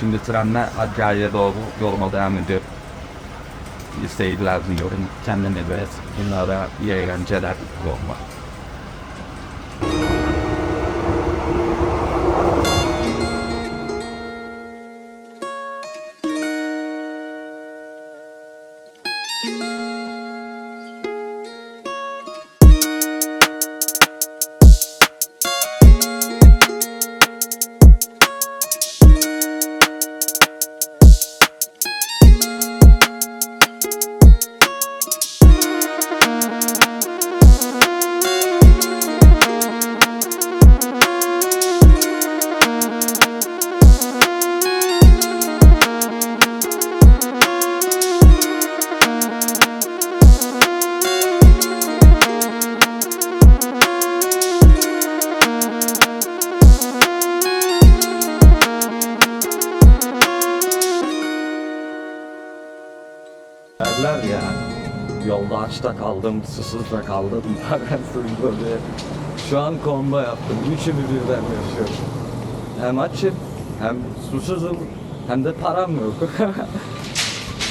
Şimdi trenle Hakkari'ye doğru yoluma devam ediyorum. İyi seyirler diliyorum. Kendine ve bunlara iyi eğlenceler yoluma. Derler ya yolda açta kaldım, susuz da kaldım, makarasız böyle. Şu an kombo yaptım. Üçünü birden yaşıyorum. Hem açım, hem susuzum, hem de param yok.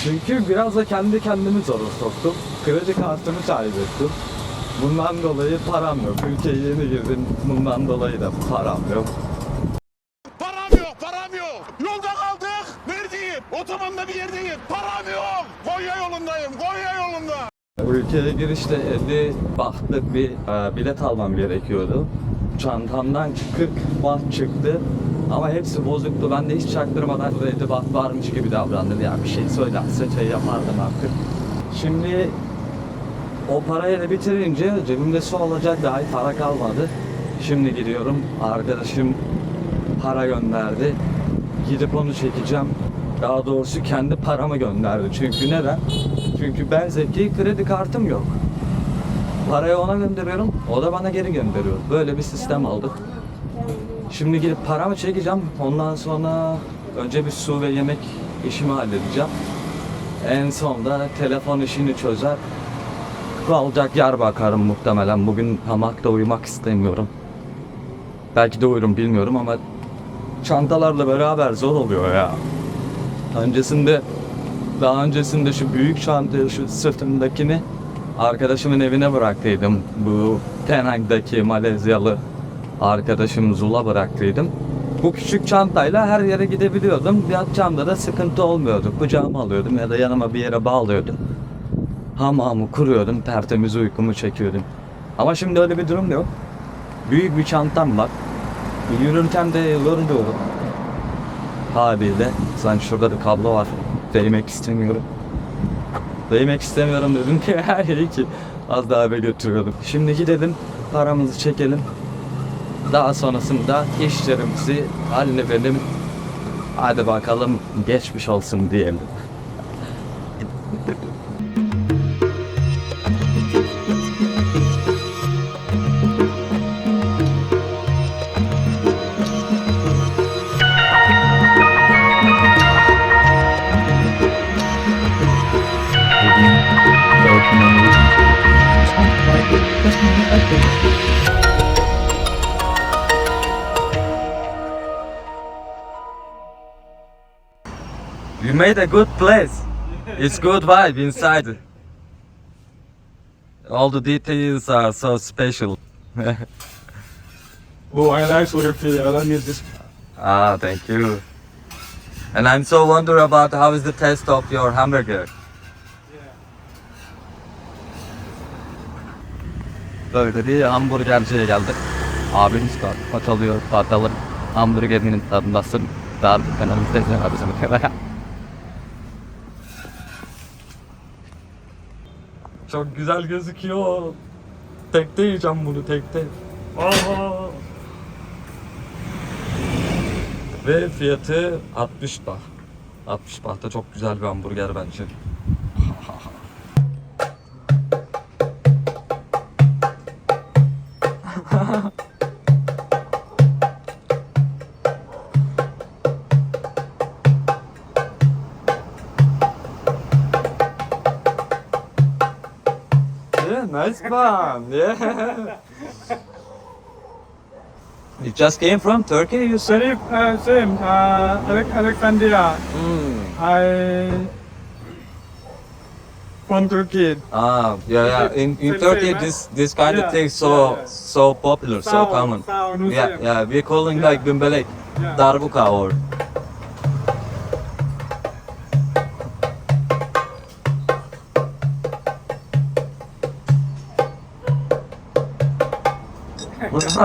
Çünkü biraz da kendi kendimi zora soktum. Kredi kartımı kaybettim. Bundan dolayı param yok. Ülkeye yeni girdim. Bundan dolayı da param yok. Param yok, param yok. Yolda kaldık. Neredeyim? Yerdeyim. Param yok. Konya yolundayım, Konya yolunda. Ülkeye girişte 50 bahtlık bir e, bilet almam gerekiyordu. Çantamdan 40 baht çıktı. Ama hepsi bozuktu. Ben de hiç çaktırmadan 50 baht varmış gibi davrandım. Ya bir şey söylerse şey yapardım artık. Şimdi o parayı da bitirince cebimde su olacak dahi para kalmadı. Şimdi gidiyorum. Arkadaşım para gönderdi. Gidip onu çekeceğim. Daha doğrusu kendi paramı gönderdi. Çünkü neden? Çünkü ben zeki kredi kartım yok. Parayı ona gönderiyorum, o da bana geri gönderiyor. Böyle bir sistem aldık. Şimdi gidip paramı çekeceğim. Ondan sonra önce bir su ve yemek işimi halledeceğim. En son da telefon işini çözer. Kalacak yer bakarım muhtemelen. Bugün hamakta uyumak istemiyorum. Belki de uyurum bilmiyorum ama çantalarla beraber zor oluyor ya. Öncesinde daha öncesinde şu büyük çantayı şu sırtımdakini arkadaşımın evine bıraktıydım. Bu Penang'daki Malezyalı arkadaşım Zul'a bıraktıydım. Bu küçük çantayla her yere gidebiliyordum. Yatacağımda da sıkıntı olmuyordu. Kucağıma alıyordum ya da yanıma bir yere bağlıyordum. Hamamı kuruyordum, tertemiz uykumu çekiyordum. Ama şimdi öyle bir durum yok. Büyük bir çantam var. Yürürken de yoruluyorum. Haliyle. Sen şurada bir kablo var. Değmek istemiyorum. Değmek istemiyorum dedim ki her yeri ki az daha eve götürüyordum. Şimdi gidelim paramızı çekelim. Daha sonrasında işlerimizi halledelim. Hadi bakalım geçmiş olsun diyelim. Made a good place. It's good vibe inside. All the details are so special. Bu aylar sonra falan yazdık. ah, thank you. And I'm so wonder about how is the taste of your hamburger. Böyle bir hamburgerciye geldik. Abimiz patalıyor, patalı. Hamburgerinin tadındasın. Daha bir kanalımızda izleyin Çok güzel gözüküyor. Tekte yiyeceğim bunu tekte. Aha. Ve fiyatı 60 baht. 60 bahta çok güzel bir hamburger bence. yeah, nice one. Yeah. You just came from Turkey, you said? Same, uh, same. Uh, Alex- Alexandria. Hmm. I from Turkey. Ah, yeah, yeah. In, in Same, Turkey, same, this this kind Yeah, of thing so yeah, yeah. so popular, so common. Yeah, yeah. We're calling Yeah. like Bimbelek, Yeah. Darbuka or.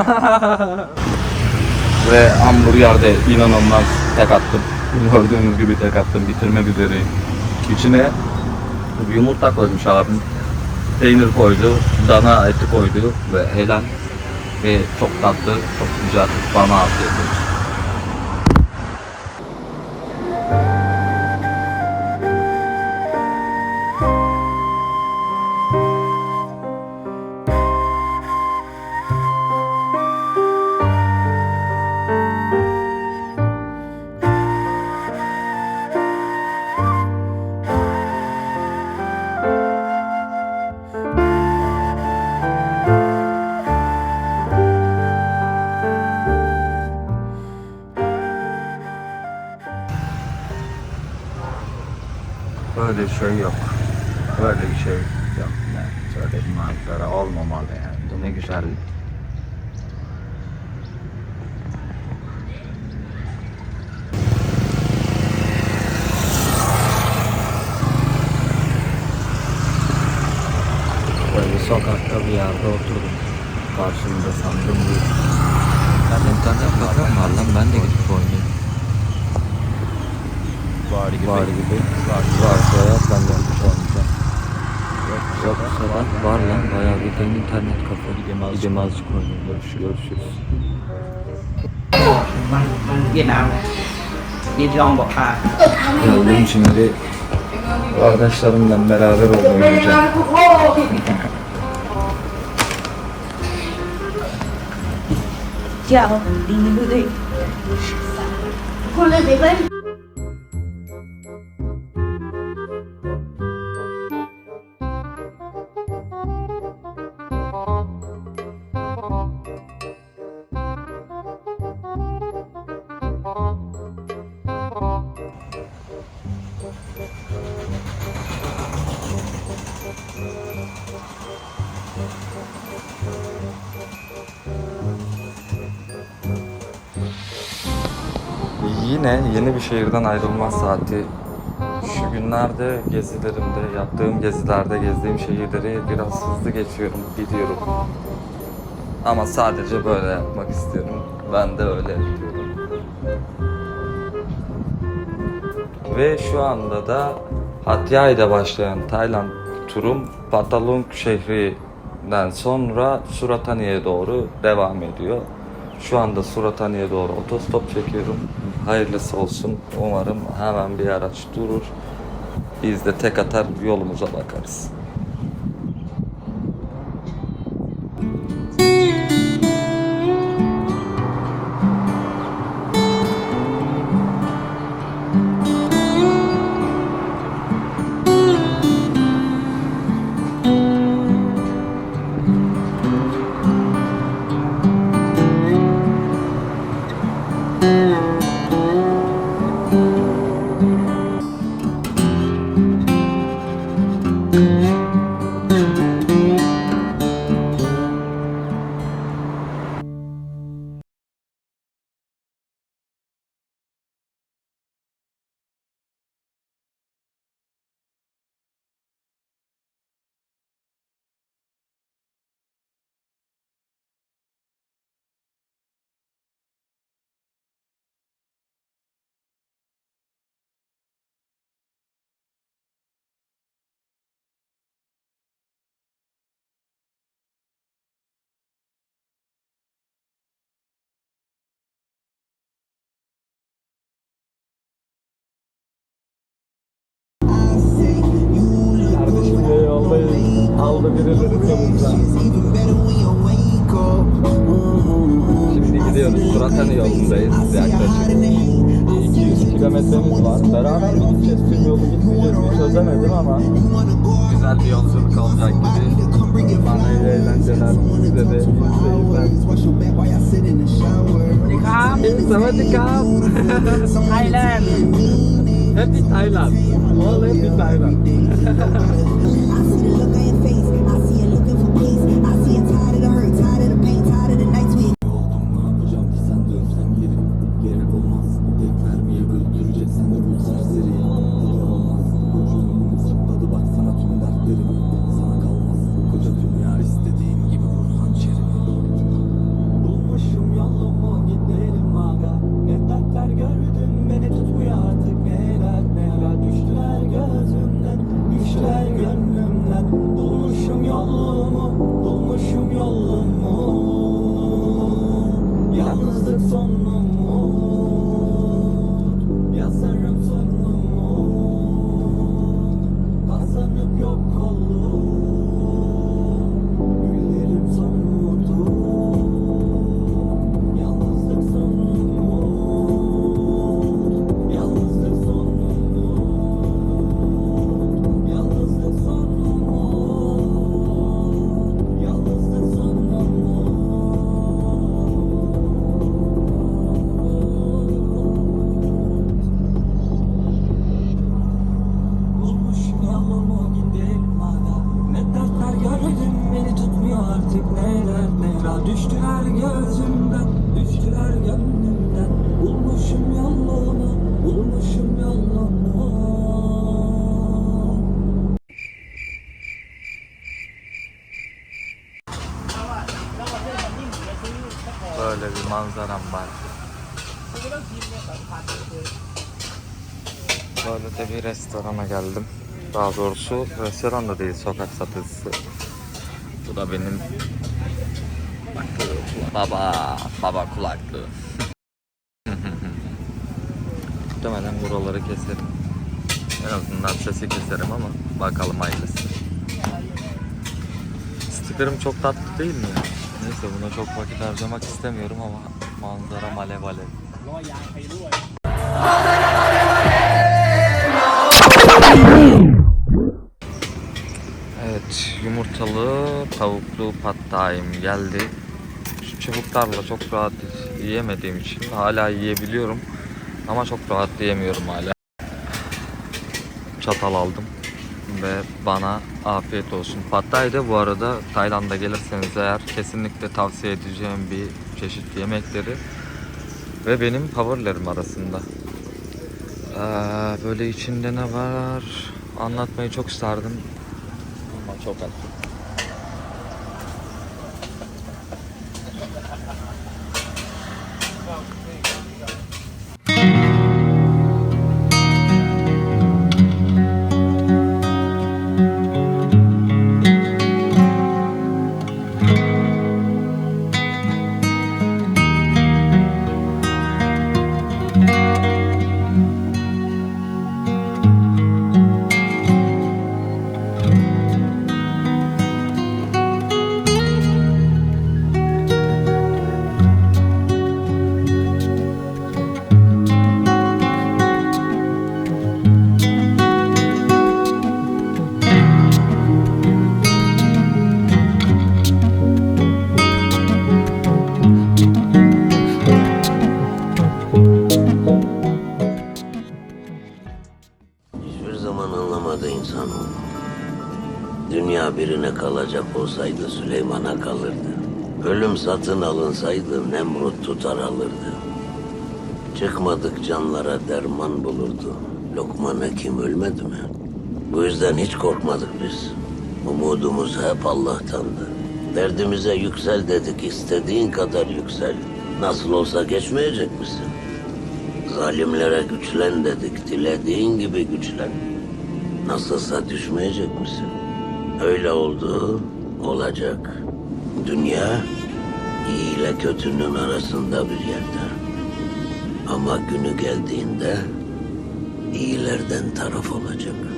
Ve hamburgerde inanılmaz tek attım. Gördüğünüz gibi tek attım. Bitirmek üzereyim. İçine yumurta koymuş abim. Peynir koydu, dana eti koydu ve helal ve çok tatlı, çok güzel bana afiyet olsun. Böyle bir şey yok. Böyle bir şey yok. Yani böyle manzara olmamalı yani. Bu ne güzel. Böyle sokakta bir yerde oturdum. Karşımda sandım bir. Ben internet kafem var lan ben de gidip oynayayım var gibi. Var gibi. Var. Varsa ya ben de olmuş olmuşum. Yok bu sefer var lan bayağı bir internet kafa. İdem azıcık, İdem azıcık oynuyor. Görüşürüz. Görüşürüz. You know, you don't look hot. Ya benim şimdi arkadaşlarımla beraber oynayacağım. Ciao, dimmi lui. Quello dei Yine yeni bir şehirden ayrılma saati. Şu günlerde gezilerimde, yaptığım gezilerde gezdiğim şehirleri biraz hızlı geçiyorum, gidiyorum. Ama sadece böyle yapmak istiyorum. Ben de öyle yapıyorum. Ve şu anda da Hatyay'da başlayan Tayland turum Patalung şehrinden sonra Suratani'ye doğru devam ediyor. Şu anda Suratani'ye doğru otostop çekiyorum. Hayırlısı olsun. Umarım hemen bir araç durur. Biz de tek atar yolumuza bakarız. Yolda. Şimdi gidiyoruz. Suratani yolundayız yaklaşık. 200 kilometremiz var. Beraber mi gideceğiz? Tüm yolu gitmeyeceğiz mi? Çözemedim ama güzel bir yolculuk olacak gibi. Bana iyi eğlenceler. Size de iyi seyirler. Savatı. Tayland. Hep bir Tayland. Oğlum hep. you geldim. Daha doğrusu restoran da değil, sokak satıcısı. Bu da benim kulaklığı. Baba, baba kulaklığı. Muhtemelen buraları keserim. En azından sesi keserim ama bakalım hayırlısı. Stikerim çok tatlı değil mi? Neyse buna çok vakit harcamak istemiyorum ama manzara alev alev. Evet, yumurtalı tavuklu pattayım geldi. Şu çubuklarla çok rahat yiyemediğim için hala yiyebiliyorum. Ama çok rahat yiyemiyorum hala. Çatal aldım ve bana afiyet olsun. Pattay da bu arada Tayland'a gelirseniz eğer kesinlikle tavsiye edeceğim bir çeşit yemekleri ve benim favorilerim arasında. Ee, böyle içinde ne var anlatmayı çok isterdim ama çok az. Hiçbir Süleyman'a kalırdı. Ölüm satın alınsaydı Nemrut tutar alırdı. Çıkmadık canlara derman bulurdu. Lokman Hekim ölmedi mi? Bu yüzden hiç korkmadık biz. Umudumuz hep Allah'tandı. Derdimize yüksel dedik, istediğin kadar yüksel. Nasıl olsa geçmeyecek misin? Zalimlere güçlen dedik, dilediğin gibi güçlen. Nasılsa düşmeyecek misin? Öyle oldu, olacak. Dünya, iyi ile kötünün arasında bir yerde. Ama günü geldiğinde, iyilerden taraf olacak.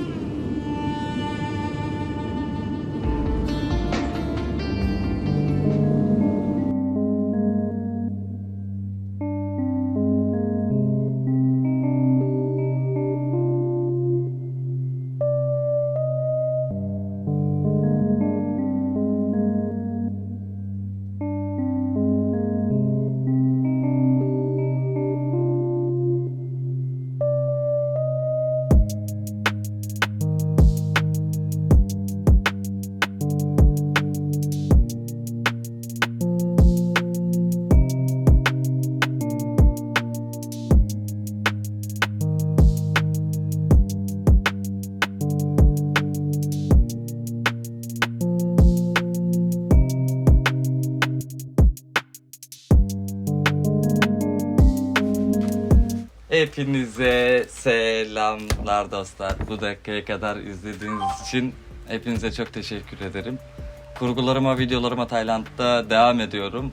Hepinize selamlar dostlar. Bu dakikaya kadar izlediğiniz için hepinize çok teşekkür ederim. Kurgularıma, videolarıma Tayland'da devam ediyorum.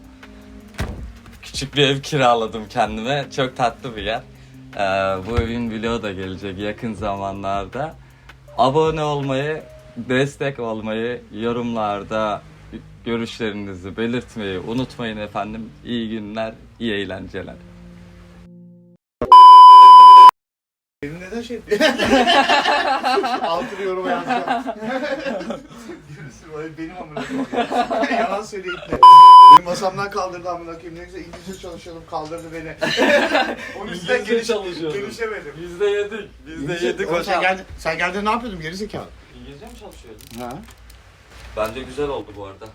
Küçük bir ev kiraladım kendime. Çok tatlı bir yer. Ee, bu evin vlogu da gelecek yakın zamanlarda. Abone olmayı, destek olmayı, yorumlarda görüşlerinizi belirtmeyi unutmayın efendim. İyi günler, iyi eğlenceler. Neden şey Altını yoruma yazacağım. Yürüsün vay benim amına koyayım. Yalan söyleyip de. Benim masamdan kaldırdı amına koyayım. Ne güzel İngilizce çalışıyordum kaldırdı beni. Onun yüzünden İngilizce geliş, çalışıyordun. gelişemedim. Biz de yedik. Biz de yedik Oğlum sen hocam. geldin, sen geldin ne yapıyordun geri zekalı? İngilizce mi çalışıyordun? Ha? Bence güzel oldu bu arada.